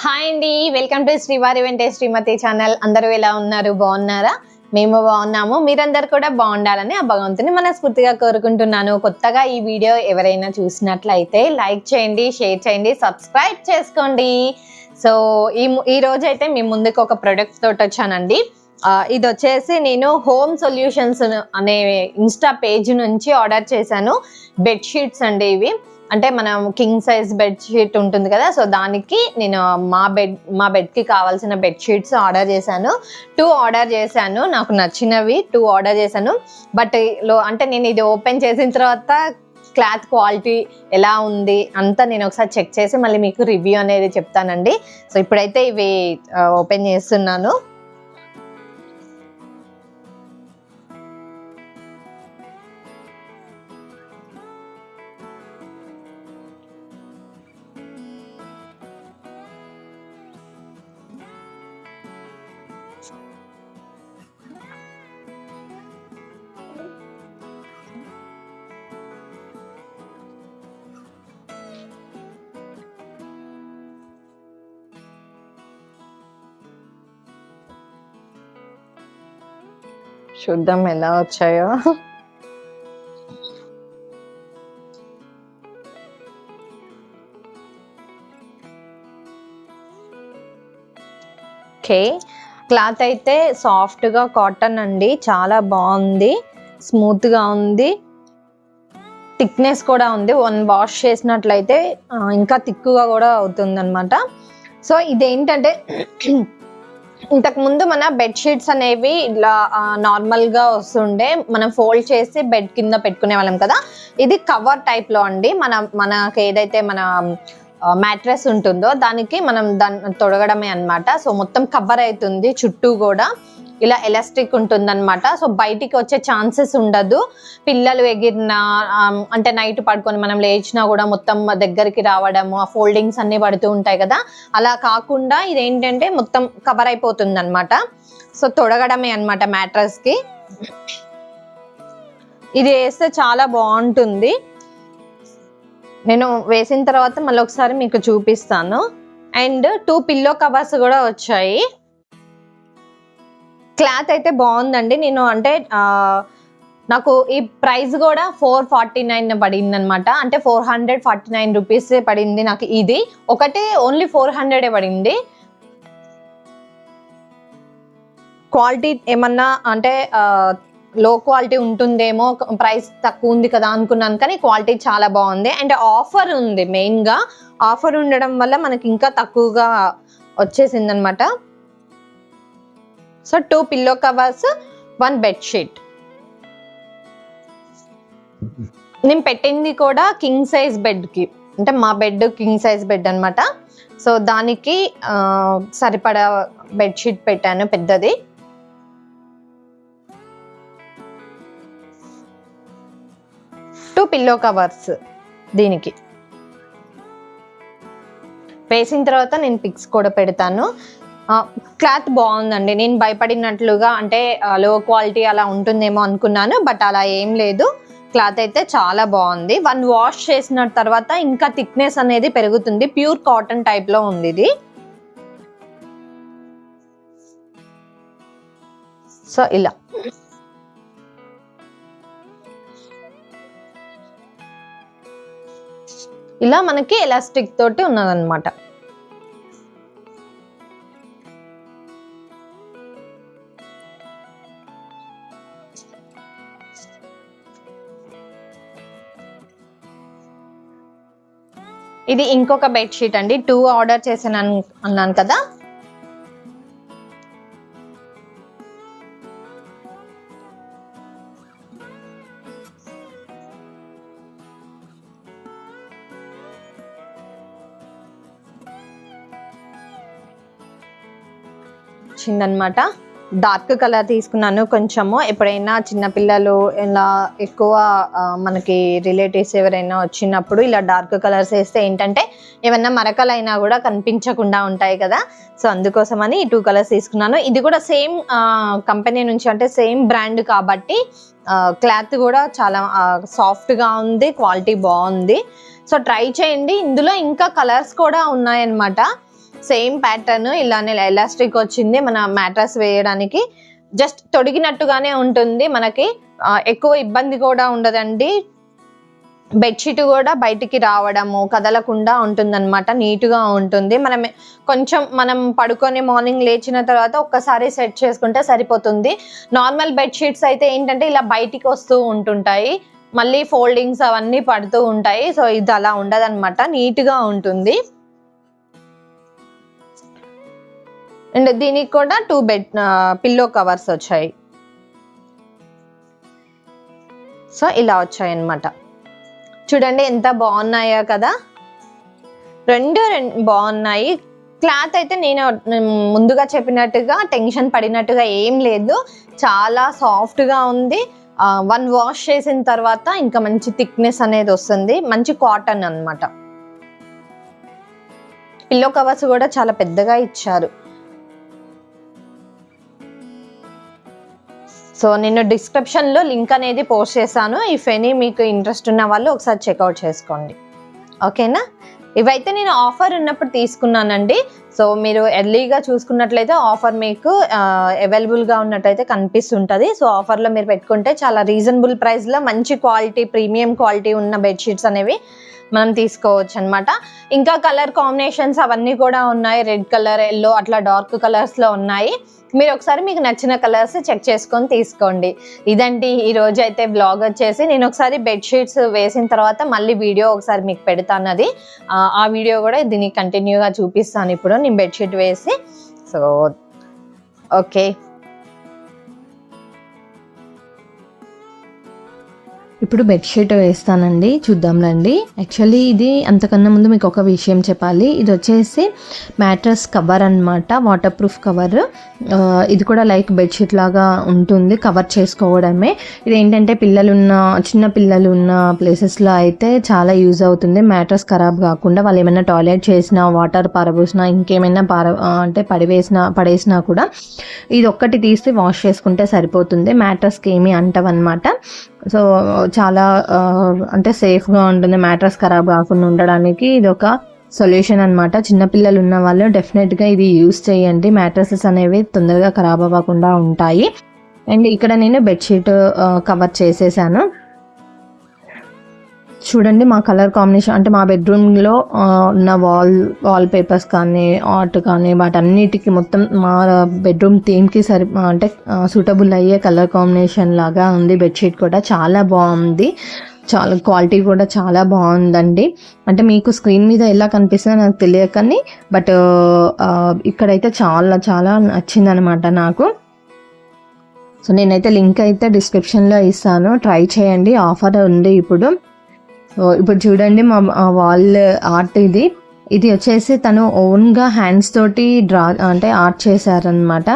Hi అండి welcome to శ్రీవారి వెంటే శ్రీమతి ఛానల్ అందరూ ఎలా ఉన్నారు? బాగున్నారా? మేము బాగున్నాము. మీరందరు కూడా బాగుండాలని ఆ భగవంతుని మనస్ఫూర్తిగా కోరుకుంటున్నాను. కొత్తగా ఈ వీడియో ఎవరైనా చూసినట్లయితే లైక్ చేయండి షేర్ చేయండి సబ్స్క్రైబ్ చేసుకోండి. సో ఈ ఈ రోజు అయితే మీ ముందుకు ఒక ప్రొడక్ట్ తోటి వచ్చానండి. ఇది వచ్చేసి నేను హోమ్ సొల్యూషన్స్ అనే ఇన్స్టా పేజ్ నుంచి ఆర్డర్ చేశాను. బెడ్షీట్స్ అండి ఇవి. అంటే మనం కింగ్ సైజ్ బెడ్షీట్ ఉంటుంది కదా సో దానికి నేను మా బెడ్ మా బెడ్కి కావాల్సిన బెడ్షీట్స్ ఆర్డర్ చేశాను. టూ ఆర్డర్ చేశాను నాకు నచ్చినవి టూ ఆర్డర్ చేశాను. బట్లో అంటే నేను ఇది ఓపెన్ చేసిన తర్వాత క్లాత్ క్వాలిటీ ఎలా ఉంది అంతా నేను ఒకసారి చెక్ చేసి మళ్ళీ మీకు రివ్యూ అనేది చెప్తానండి. సో ఇప్పుడైతే ఇవి ఓపెన్ చేస్తున్నాను. చూద్దాం ఎలా వచ్చాయో. ఓకే క్లాత్ అయితే సాఫ్ట్గా కాటన్ అండి చాలా బాగుంది స్మూత్గా ఉంది. థిక్నెస్ కూడా ఉంది వన్ వాష్ చేసినట్లయితే ఇంకా థిక్గా కూడా అవుతుంది అనమాట సో ఇదేంటంటే ఇంతకు ముందు మన బెడ్షీట్స్ అనేవి ఇలా నార్మల్గా వస్తుండే మనం ఫోల్డ్ చేసి బెడ్ కింద పెట్టుకునే వాళ్ళం కదా. ఇది కవర్ టైప్లో అండి. మన మనకి ఏదైతే మన మ్యాట్రెస్ ఉంటుందో దానికి మనం దాన్ని తొడగడమే అన్నమాట. సో మొత్తం కవర్ అవుతుంది చుట్టూ కూడా. ఇలా ఎలాస్టిక్ ఉంటుందన్నమాట. సో బయటికి వచ్చే ఛాన్సెస్ ఉండదు. పిల్లలు ఎగిరినా అంటే నైట్ పడుకొని మనం లేచినా కూడా మొత్తం దగ్గరికి రావడము ఆ ఫోల్డింగ్స్ అన్ని పడుతూ ఉంటాయి కదా. అలా కాకుండా ఇది ఏంటంటే మొత్తం కవర్ అయిపోతుంది అనమాట సో తొడగడమే అనమాట మ్యాట్రస్కి ఇది వేస్తే చాలా బాగుంటుంది. నేను వేసిన తర్వాత మళ్ళీ ఒకసారి మీకు చూపిస్తాను. అండ్ టూ పిల్లో కవర్స్ కూడా వచ్చాయి. క్లాత్ అయితే బాగుందండి. నేను అంటే నాకు ఈ ప్రైస్ కూడా ఫోర్ ఫార్టీ నైన్ పడింది అనమాట అంటే four hundred forty nine rupees పడింది నాకు ఇది. ఒకటే ఓన్లీ ఫోర్ హండ్రెడే పడింది. క్వాలిటీ ఏమన్నా అంటే లో క్వాలిటీ ఉంటుందేమో ప్రైస్ తక్కువ ఉంది కదా అనుకున్నాను కానీ క్వాలిటీ చాలా బాగుంది. అండ్ ఆఫర్ ఉంది మెయిన్గా. ఆఫర్ ఉండడం వల్ల మనకి ఇంకా తక్కువగా వచ్చేసింది అనమాట so two pillow covers one bedsheet నేను పెట్టింది కూడా కింగ్ సైజ్ బెడ్కి. అంటే మా బెడ్ కింగ్ సైజ్ బెడ్ అనమాట సో దానికి సరిపడా బెడ్షీట్ పెట్టాను పెద్దది. టూ పిల్లో కవర్స్ దీనికి. వేసిన తర్వాత నేను పిక్స్ కూడా పెడతాను. క్లాత్ బాగుందండి. నేను భయపడినట్లుగా అంటే లో క్వాలిటీ అలా ఉంటుందేమో అనుకున్నాను బట్ అలా ఏం లేదు. క్లాత్ అయితే చాలా బాగుంది. వన్ వాష్ చేసిన తర్వాత ఇంకా థిక్నెస్ అనేది పెరుగుతుంది. ప్యూర్ కాటన్ టైప్లో ఉంది ఇది. సో ఇలా. ఇలా మనకి ఎలాస్టిక్ తోటి ఉన్నదన్నమాట. ఇది ఇంకొక బెడ్షీట్ అండి. టూ ఆర్డర్ చేసాను అన్నాను కదా. వచ్చిందనమాట డార్క్ కలర్ తీసుకున్నాను. కొంచెము ఎప్పుడైనా చిన్నపిల్లలు ఇలా ఎక్కువ మనకి రిలేటివ్స్ ఎవరైనా వచ్చినప్పుడు ఇలా డార్క్ కలర్స్ వేస్తే ఏంటంటే ఏమన్నా మరకలైనా కూడా కనిపించకుండా ఉంటాయి కదా. సో అందుకోసమని ఈ టూ కలర్స్ తీసుకున్నాను. ఇది కూడా సేమ్ కంపెనీ నుంచి అంటే సేమ్ బ్రాండ్ కాబట్టి క్లాత్ కూడా చాలా సాఫ్ట్గా ఉంది క్వాలిటీ బాగుంది. సో ట్రై చేయండి. ఇందులో ఇంకా కలర్స్ కూడా ఉన్నాయన్నమాట. సేమ్ ప్యాటర్న్ ఇలానే ఎలాస్టిక్ వచ్చింది మన మ్యాట్రస్ వేయడానికి. జస్ట్ తొడిగినట్టుగానే ఉంటుంది. మనకి ఎక్కువ ఇబ్బంది కూడా ఉండదండి. బెడ్షీట్ కూడా బయటికి రావడము కదలకుండా ఉంటుందన్నమాట. నీట్గా ఉంటుంది. మనం కొంచెం మనం పడుకొని మార్నింగ్ లేచిన తర్వాత ఒక్కసారి సెట్ చేసుకుంటే సరిపోతుంది. నార్మల్ బెడ్షీట్స్ అయితే ఏంటంటే ఇలా బయటికి వస్తూ ఉంటుంటాయి. మళ్ళీ ఫోల్డింగ్స్ అవన్నీ పడుతూ ఉంటాయి. సో ఇది అలా ఉండదన్నమాట. నీట్గా ఉంటుంది. అండ్ దీనికి కూడా టూ బెడ్ పిల్లో కవర్స్ వచ్చాయి. సో ఇలా వచ్చాయి అన్నమాట. చూడండి ఎంత బాగున్నాయో కదా. రెండు రెండు బాగున్నాయి. క్లాత్ అయితే నేను ముందుగా చెప్పినట్టుగా టెన్షన్ పడినట్టుగా ఏం లేదు. చాలా సాఫ్ట్గా ఉంది. వన్ వాష్ చేసిన తర్వాత ఇంకా మంచి థిక్నెస్ అనేది వస్తుంది. మంచి కాటన్ అనమాట పిల్లో కవర్స్ కూడా చాలా పెద్దగా ఇచ్చారు. సో నేను డిస్క్రిప్షన్లో లింక్ అనేది పోస్ట్ చేశాను. ఇఫ్ ఎనీ మీకు ఇంట్రెస్ట్ ఉన్న వాళ్ళు ఒకసారి చెక్అవుట్ చేసుకోండి. ఓకేనా? ఇవైతే నేను ఆఫర్ ఉన్నప్పుడు తీసుకున్నానండి. సో మీరు ఎర్లీగా చూసుకున్నట్లయితే ఆఫర్ మీకు అవైలబుల్గా ఉన్నట్టయితే కనిపిస్తుంటుంది. సో ఆఫర్లో మీరు పెట్టుకుంటే చాలా రీజనబుల్ ప్రైస్లో మంచి క్వాలిటీ ప్రీమియం క్వాలిటీ ఉన్న బెడ్షీట్స్ అనేవి మనం తీసుకోవచ్చు అనమాట ఇంకా కలర్ కాంబినేషన్స్ అవన్నీ కూడా ఉన్నాయి. రెడ్ కలర్ ఎల్లో అట్లా డార్క్ కలర్స్లో ఉన్నాయి. మీరు ఒకసారి మీకు నచ్చిన కలర్స్ చెక్ చేసుకొని తీసుకోండి. ఇదండి ఈ రోజు అయితే బ్లాగ్ వచ్చేసి. నేను ఒకసారి బెడ్షీట్స్ వేసిన తర్వాత మళ్ళీ వీడియో ఒకసారి మీకు పెడతాను అది. ఆ, ఆ వీడియో కూడా దీన్ని కంటిన్యూగా చూపిస్తాను. ఇప్పుడు నేను బెడ్షీట్ వేసి. సో ఓకే ఇప్పుడు బెడ్షీట్ వేస్తానండి. చూద్దాంలండి యాక్చువల్లీ ఇది అంతకన్నా ముందు మీకు ఒక విషయం చెప్పాలి. ఇది వచ్చేసి మ్యాట్రస్ కవర్ అన్నమాట. వాటర్ ప్రూఫ్ కవర్ ఇది కూడా లైక్ బెడ్షీట్ లాగా ఉంటుంది కవర్ చేసుకోవడమే. ఇది ఏంటంటే పిల్లలు ఉన్న చిన్న పిల్లలు ఉన్న ప్లేసెస్లో అయితే చాలా యూజ్ అవుతుంది. మ్యాట్రస్ ఖరాబ్ కాకుండా వాళ్ళు ఏమైనా టాయిలెట్ చేసినా వాటర్ పారబోసినా ఇంకేమైనా పార అంటే పడివేసినా పడేసినా కూడా ఇది ఒక్కటి తీసి వాష్ చేసుకుంటే సరిపోతుంది. మ్యాట్రస్కి ఏమీ అంటవన్నమాట. సో చాలా అంటే సేఫ్గా ఉంటుంది. మ్యాట్రస్ ఖరాబ్ కాకుండా ఉండడానికి ఇది ఒక సొల్యూషన్ అనమాట చిన్నపిల్లలు ఉన్న వాళ్ళు డెఫినెట్గా ఇది యూస్ చేయండి. మ్యాట్రసెస్ అనేవి తొందరగా ఖరాబ్ అవ్వకుండా ఉంటాయి. అండ్ ఇక్కడ నేను బెడ్షీట్ కవర్ చేసేసాను. చూడండి మా కలర్ కాంబినేషన్ అంటే మా బెడ్రూమ్లో ఉన్న వాల్ వాల్ పేపర్స్ కానీ ఆర్ట్ కానీ వాటన్నిటికీ మొత్తం మా బెడ్రూమ్ థీమ్కి సరి అంటే సూటబుల్ అయ్యే కలర్ కాంబినేషన్ లాగా ఉంది. బెడ్షీట్ కూడా చాలా బాగుంది. చాలా క్వాలిటీ కూడా చాలా బాగుందండి. అంటే మీకు స్క్రీన్ మీద ఎలా కనిపిస్తుందో నాకు తెలియదు కానీ బట్ ఇక్కడైతే చాలా చాలా నచ్చిందనమాట నాకు. సో నేనైతే లింక్ అయితే డిస్క్రిప్షన్లో ఇస్తాను. ట్రై చేయండి. ఆఫర్ ఉంది ఇప్పుడు. సో ఇప్పుడు చూడండి మా వాల్ ఆర్ట్ ఇది. ఇది వచ్చేసి తను ఓన్గా హ్యాండ్స్ తోటి డ్రా అంటే ఆర్ట్ చేశారనమాట